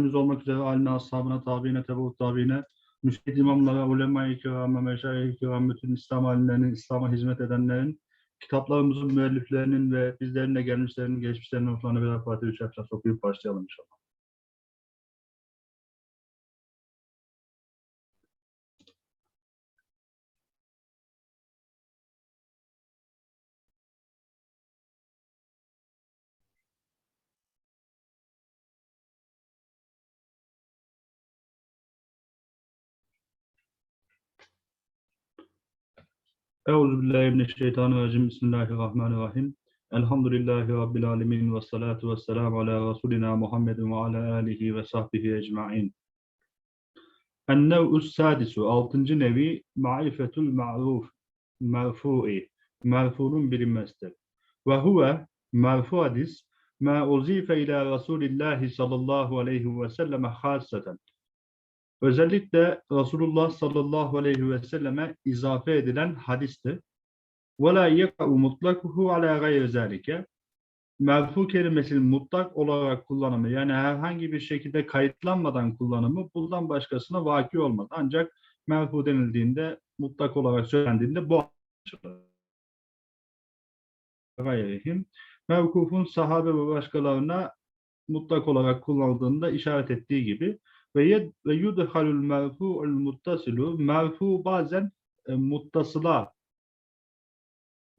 Efendimiz olmak üzere aline, ashabına, tabiine, tebuut tabiine, müştehid imamlara, ulema-i kirama, meşayih-i kiram, bütün İslam alimlerinin, İslam'a hizmet edenlerin, kitaplarımızın müelliflerinin ve bizlerin de gelmişlerinin, geçmişlerinin ruhlarına birer Fatiha-i Şerif okuyup başlayalım inşallah. Euzu billahi mineşşeytanirracim. Bismillahirrahmanirrahim. Elhamdülillahi rabbil alamin ve salatu vesselamu ala rasulina Muhammedin ve ala alihi ve sahbihi ecmaîn. En-nev'us sadisu. Altıncı nevi ma'rifetul ma'ruf merfu'i. Merfu'nun bilinmesidir. Ve huve merfu hadis ma uzife ila Rasulillahi sallallahu aleyhi ve selleme hasseten. Özellikle Resulullah sallallahu aleyhi ve selleme izafe edilen hadistir. وَلَا يَقَعُ مُطْلَقُهُ عَلَى غَيْرِ ذَٰلِكَ Merfu kelimesinin mutlak olarak kullanımı yani herhangi bir şekilde kayıtlanmadan kullanımı bundan başkasına vaki olmaz. Ancak merfu denildiğinde mutlak olarak söylendiğinde bu anlaşılır. Gayrihim. Mevkufun sahabe ve başkalarına mutlak olarak kullanıldığında işaret ettiği gibi ve yed ve yudhalul merfu'ul muttasilu merfu bazen e, muttasıla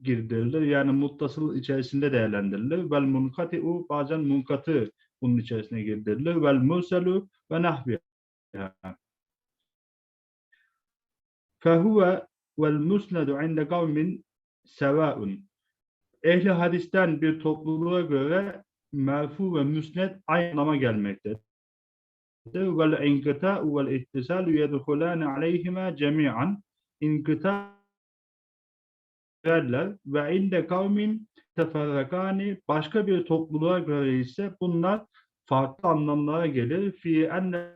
girdirilir. Yani muttasıl içerisinde değerlendirilir. Vel munkati'u bazen munkatı bunun içerisine girdirilir. Vel murselu ve nahviha. Fehuve vel musnedu inde kavmin sevaun. Ehli hadisten bir topluluğa göre merfu ve müsned aynı anlama gelmektedir vel inkıta'u vel ittisalu yedhulâne aleyhime cemi'an inkıta derler ve inde kavmin teferrakani başka bir topluluğa göre ise bunlar farklı anlamlara gelir. Fi enne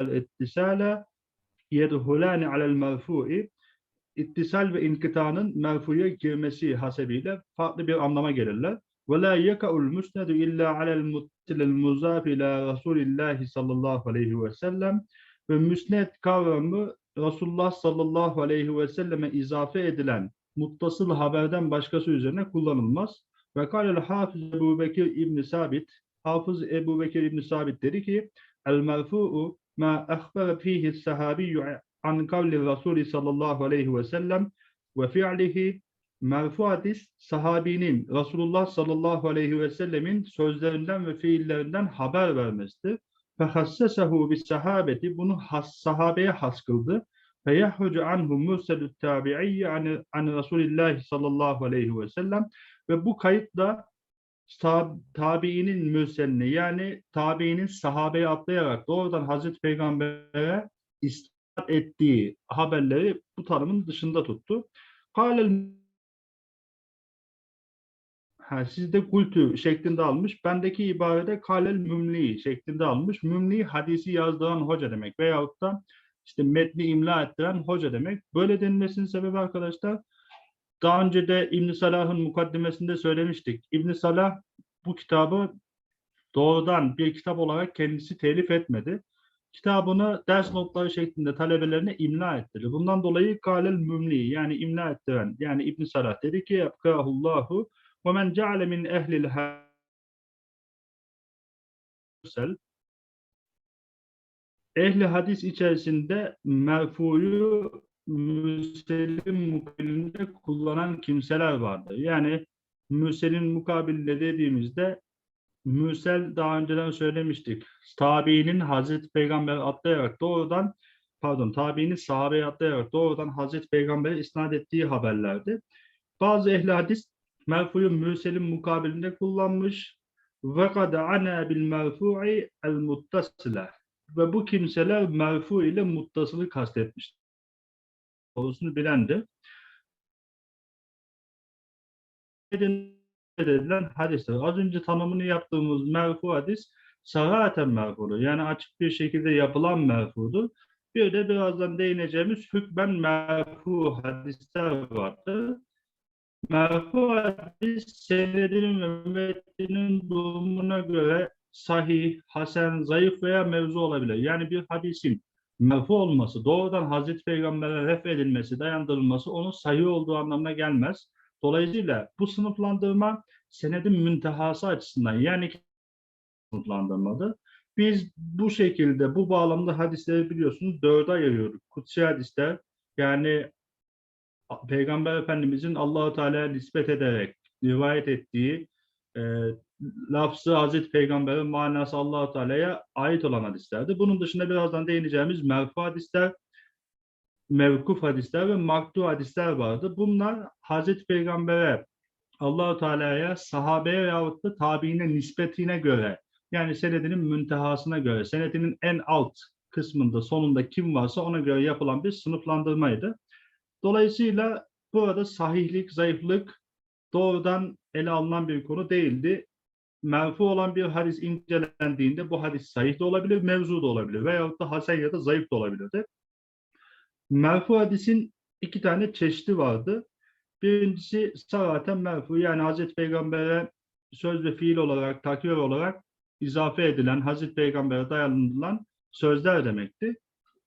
ittisale yedhulâne alel merfu'i ittisal ve inkıtanın merfuya girmesi hasebiyle farklı bir anlama gelirler. La yaka'ul musnedu illa alel muttilel muzaf ila Resulillahi sallallahu aleyhi ve sellem ve müsned kavramı Resulullah sallallahu aleyhi ve selleme izafe edilen muttasıl haberden başkası üzerine kullanılmaz. Ve kâlel hafız Ebu Bekir İbni Sabit Hafız Ebu Bekir İbni Sabit dedi ki El merfu'u ma ehbere fihi sahabiyyü an kavli Resulü sallallahu aleyhi ve sellem ve fi'lihi merfu hadis sahabinin Resulullah sallallahu aleyhi ve sellemin sözlerinden ve fiillerinden haber vermesidir. Fehassesehu bis sahabeti bunu has, sahabeye has kıldı. Feyahhucu anhu murselü tabi'iyye an, an Resulillahi sallallahu aleyhi ve sellem ve bu kayıtla tab, tabiinin mürselini yani tabiinin sahabeye atlayarak doğrudan Hazreti Peygamber'e istat ettiği haberleri bu tanımın dışında tuttu. Kâlel ha, sizde kultü şeklinde almış. Bendeki ibarede kalel mümli şeklinde almış. Mümli hadisi yazdıran hoca demek. Veyahut da işte metni imla ettiren hoca demek. Böyle denilmesinin sebebi arkadaşlar daha önce de İbn Salah'ın mukaddimesinde söylemiştik. İbn Salah bu kitabı doğrudan bir kitap olarak kendisi telif etmedi. Kitabını ders notları şeklinde talebelerine imla ettirdi. Bundan dolayı kalel mümli yani imla ettiren yani İbn Salah dedi ki yapkahullahu وَمَنْ جَعَلَ مِنْ اَهْلِ الْمُرْسَلِ Ehli hadis içerisinde merfuyu müselin mukabilinde kullanan kimseler vardır. Yani müselin mukabilinde dediğimizde müsel daha önceden söylemiştik. Tabiinin Hazreti Peygamber atlayarak doğrudan pardon tabiinin sahabeye atlayarak doğrudan Hazreti Peygamber'e isnat ettiği haberlerdi. Bazı ehli hadis merfuyu müselin mukabilinde kullanmış. Ve kad ana bil merfu'i el muttasile. Ve bu kimseler merfu ile muttasılı kastetmiş. Doğrusunu bilendi. edilen hadisler. Az önce tanımını yaptığımız merfu hadis saraten merfudur. Yani açık bir şekilde yapılan merfudur. Bir de birazdan değineceğimiz hükmen merfu hadisler vardır. Merfu hadis senedinin ve metninin durumuna göre sahih, hasen, zayıf veya mevzu olabilir. Yani bir hadisin merfu olması, doğrudan Hazreti Peygamber'e ref edilmesi, dayandırılması onun sahih olduğu anlamına gelmez. Dolayısıyla bu sınıflandırma senedin müntehası açısından yani sınıflandırmadır. Biz bu şekilde, bu bağlamda hadisleri biliyorsunuz dörde ayırıyoruz. Kutsi hadisler yani Peygamber Efendimizin Allahu Teala'ya nispet ederek rivayet ettiği e, lafzı Hazreti Peygamber'in manası Allahu Teala'ya ait olan hadislerdi. Bunun dışında birazdan değineceğimiz merfu hadisler, mevkuf hadisler ve maktu hadisler vardı. Bunlar Hazreti Peygamber'e Allahu Teala'ya sahabeye veyahut da tabiine nispetine göre yani senedinin müntehasına göre senedinin en alt kısmında sonunda kim varsa ona göre yapılan bir sınıflandırmaydı. Dolayısıyla burada sahihlik, zayıflık doğrudan ele alınan bir konu değildi. Merfu olan bir hadis incelendiğinde bu hadis sahih de olabilir, mevzu da olabilir veyahut da hasen ya da zayıf da olabilirdi. Merfu hadisin iki tane çeşidi vardı. Birincisi saraten merfu yani Hazreti Peygamber'e söz ve fiil olarak, takrir olarak izafe edilen, Hazreti Peygamber'e dayanılan sözler demekti.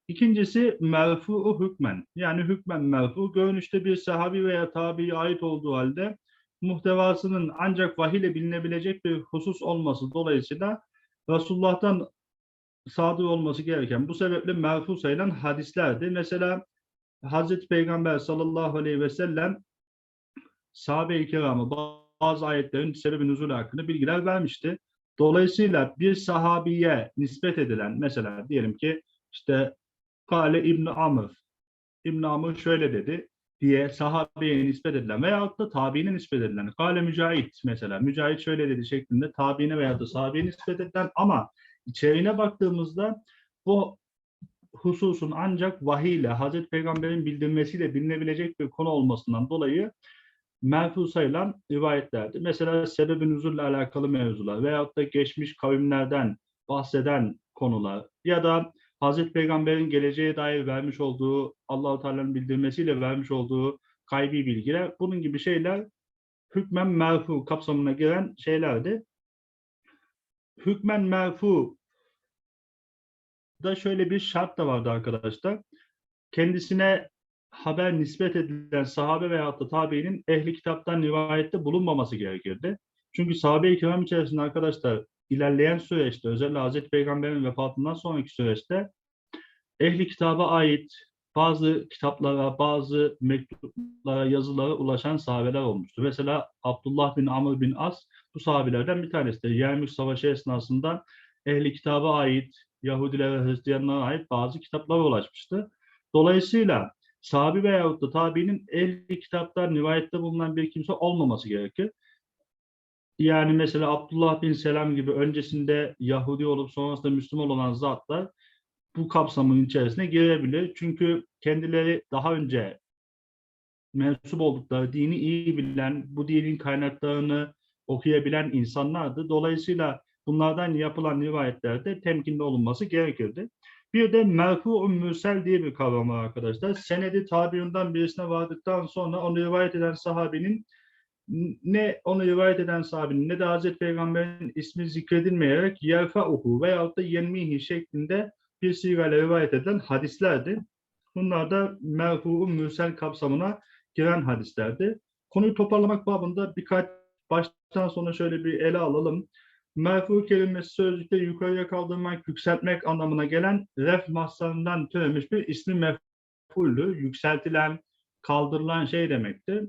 İkincisi merfu hükmen. Yani hükmen merfu görünüşte bir sahabi veya tabiye ait olduğu halde muhtevasının ancak vahiy ile bilinebilecek bir husus olması dolayısıyla Resulullah'tan sadır olması gereken bu sebeple merfu sayılan hadislerdi. Mesela Hazreti Peygamber sallallahu aleyhi ve sellem sahabe-i kiramı bazı ayetlerin sebebi nüzul hakkında bilgiler vermişti. Dolayısıyla bir sahabiye nispet edilen mesela diyelim ki işte Kale İbn Amr İbn Amr şöyle dedi diye sahabeye nispet edilen veyahut da tabiine nispet edilen. Kale Mücahit mesela. Mücahit şöyle dedi şeklinde tabiine veyahut da sahabeye nispet edilen ama içeriğine baktığımızda bu hususun ancak vahiy ile Hazreti Peygamber'in bildirmesiyle bilinebilecek bir konu olmasından dolayı merfu sayılan rivayetlerdi. Mesela sebeb-i nüzulle alakalı mevzular veyahut da geçmiş kavimlerden bahseden konular ya da Hazreti Peygamber'in geleceğe dair vermiş olduğu Allahu Teala'nın bildirmesiyle vermiş olduğu kaybi bilgiler bunun gibi şeyler hükmen merfu kapsamına giren şeylerdi. Hükmen merfu da şöyle bir şart da vardı arkadaşlar. Kendisine haber nispet edilen sahabe veya da tabiinin ehli kitaptan rivayette bulunmaması gerekirdi. Çünkü sahabe-i kiram içerisinde arkadaşlar ilerleyen süreçte özellikle Hazreti Peygamber'in vefatından sonraki süreçte ehli kitaba ait bazı kitaplara, bazı mektuplara, yazılara ulaşan sahabeler olmuştu. Mesela Abdullah bin Amr bin As bu sahabelerden bir tanesidir. Yermük Savaşı esnasında ehli kitaba ait, Yahudilere, Hristiyanlara ait bazı kitaplara ulaşmıştı. Dolayısıyla sahabi veyahut da tabiinin ehli kitaptan rivayette bulunan bir kimse olmaması gerekir. Yani mesela Abdullah bin Selam gibi öncesinde Yahudi olup sonrasında Müslüman olan zatlar bu kapsamın içerisine girebilir. Çünkü kendileri daha önce mensup oldukları dini iyi bilen, bu dinin kaynaklarını okuyabilen insanlardı. Dolayısıyla bunlardan yapılan rivayetlerde temkinli olunması gerekirdi. Bir de merfu mürsel diye bir kavram var arkadaşlar. Senedi tabiinden birisine vardıktan sonra onu rivayet eden sahabinin ne onu rivayet eden sahabinin ne de Hazreti Peygamber'in ismi zikredilmeyerek yerfa oku veyahut da yenmihi şeklinde bir sigayla rivayet edilen hadislerdi. Bunlar da merfu mürsel kapsamına giren hadislerdi. Konuyu toparlamak babında birkaç baştan sona şöyle bir ele alalım. Merfu kelimesi sözlükte yukarıya kaldırmak, yükseltmek anlamına gelen ref maslarından türemiş bir ismi mef'uldü. Yükseltilen, kaldırılan şey demekti.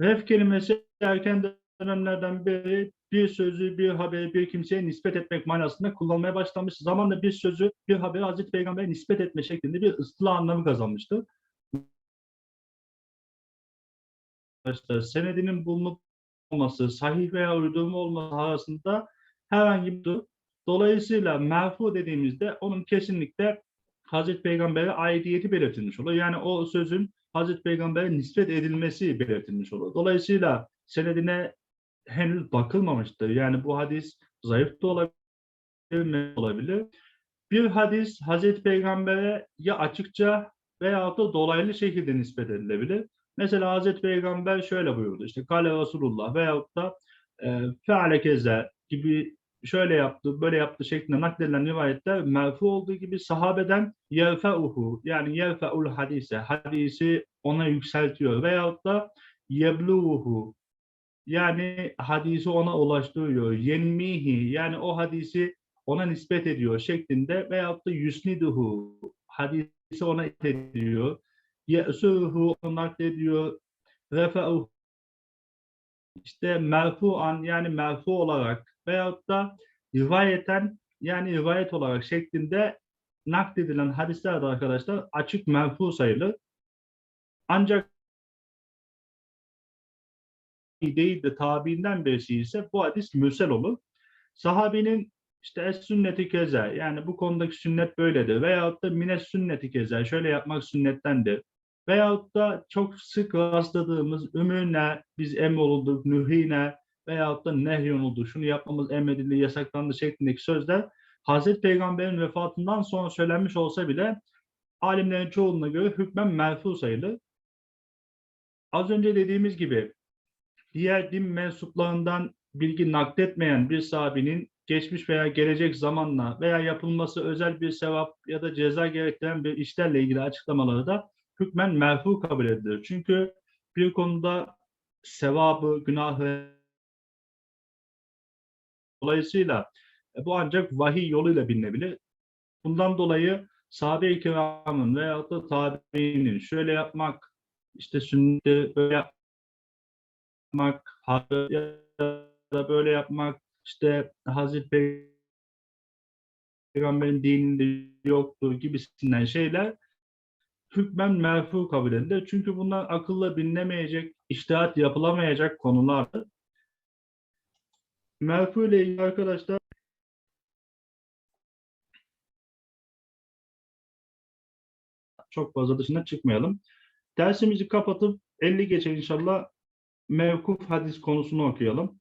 Ref kelimesi erken dönemlerden beri bir sözü, bir haberi bir kimseye nispet etmek manasında kullanmaya başlamış. Zamanla bir sözü, bir haberi Hazreti Peygamber'e nispet etme şeklinde bir ıstıla anlamı kazanmıştır. Arkadaşlar senedinin bulunup olması, sahih veya uydurma olması arasında herhangi bir durum. Dolayısıyla merfu dediğimizde onun kesinlikle Hazreti Peygamber'e aidiyeti belirtilmiş olur. Yani o sözün Hazreti Peygamber'e nispet edilmesi belirtilmiş olur. Dolayısıyla senedine henüz bakılmamıştır. Yani bu hadis zayıf da olabilir. Bir hadis Hazreti Peygamber'e ya açıkça veya da dolaylı şekilde nispet edilebilir. Mesela Hazreti Peygamber şöyle buyurdu. İşte Kale Resulullah veyahut da e, feale gibi şöyle yaptı, böyle yaptı şeklinde nakledilen rivayetler merfu olduğu gibi sahabeden yerfeuhu yani yerfeul hadise hadisi ona yükseltiyor veyahut da yebluhu yani hadisi ona ulaştırıyor. Yenmihi yani o hadisi ona nispet ediyor şeklinde veyahut da yusniduhu hadisi ona ediyor. Ye'suhu onu naklediyor. Refe'uhu işte merfuan yani merfu olarak veyahut da rivayeten yani rivayet olarak şeklinde nakledilen hadisler de arkadaşlar açık merfu sayılır. Ancak değil de tabiinden birisi ise bu hadis mürsel olur. Sahabinin işte es sünneti keza yani bu konudaki sünnet böyledir veyahut da mines sünneti keza şöyle yapmak sünnettendir. Veyahut da çok sık rastladığımız ümüne biz emrolunduk, nühine veyahut da nehyonuldu, şunu yapmamız emredildi, yasaklandı şeklindeki sözler Hazreti Peygamber'in vefatından sonra söylenmiş olsa bile alimlerin çoğunluğuna göre hükmen merfu sayılır. Az önce dediğimiz gibi diğer din mensuplarından bilgi nakletmeyen bir sahabinin geçmiş veya gelecek zamanla veya yapılması özel bir sevap ya da ceza gerektiren bir işlerle ilgili açıklamaları da hükmen merfu kabul edilir. Çünkü bir konuda sevabı, günahı dolayısıyla e, bu ancak vahiy yoluyla bilinebilir. Bundan dolayı sahabe-i kiramın veyahut da tabiinin şöyle yapmak, işte sünneti böyle yapmak, ya da böyle yapmak, işte Hazreti Peygamber'in dininde yoktur gibisinden şeyler hükmen merfu kabul edilir. Çünkü bunlar akılla bilinemeyecek, iştihat yapılamayacak konulardır. Merfu ile ilgili arkadaşlar çok fazla dışına çıkmayalım. Dersimizi kapatıp 50 geçe inşallah mevkuf hadis konusunu okuyalım.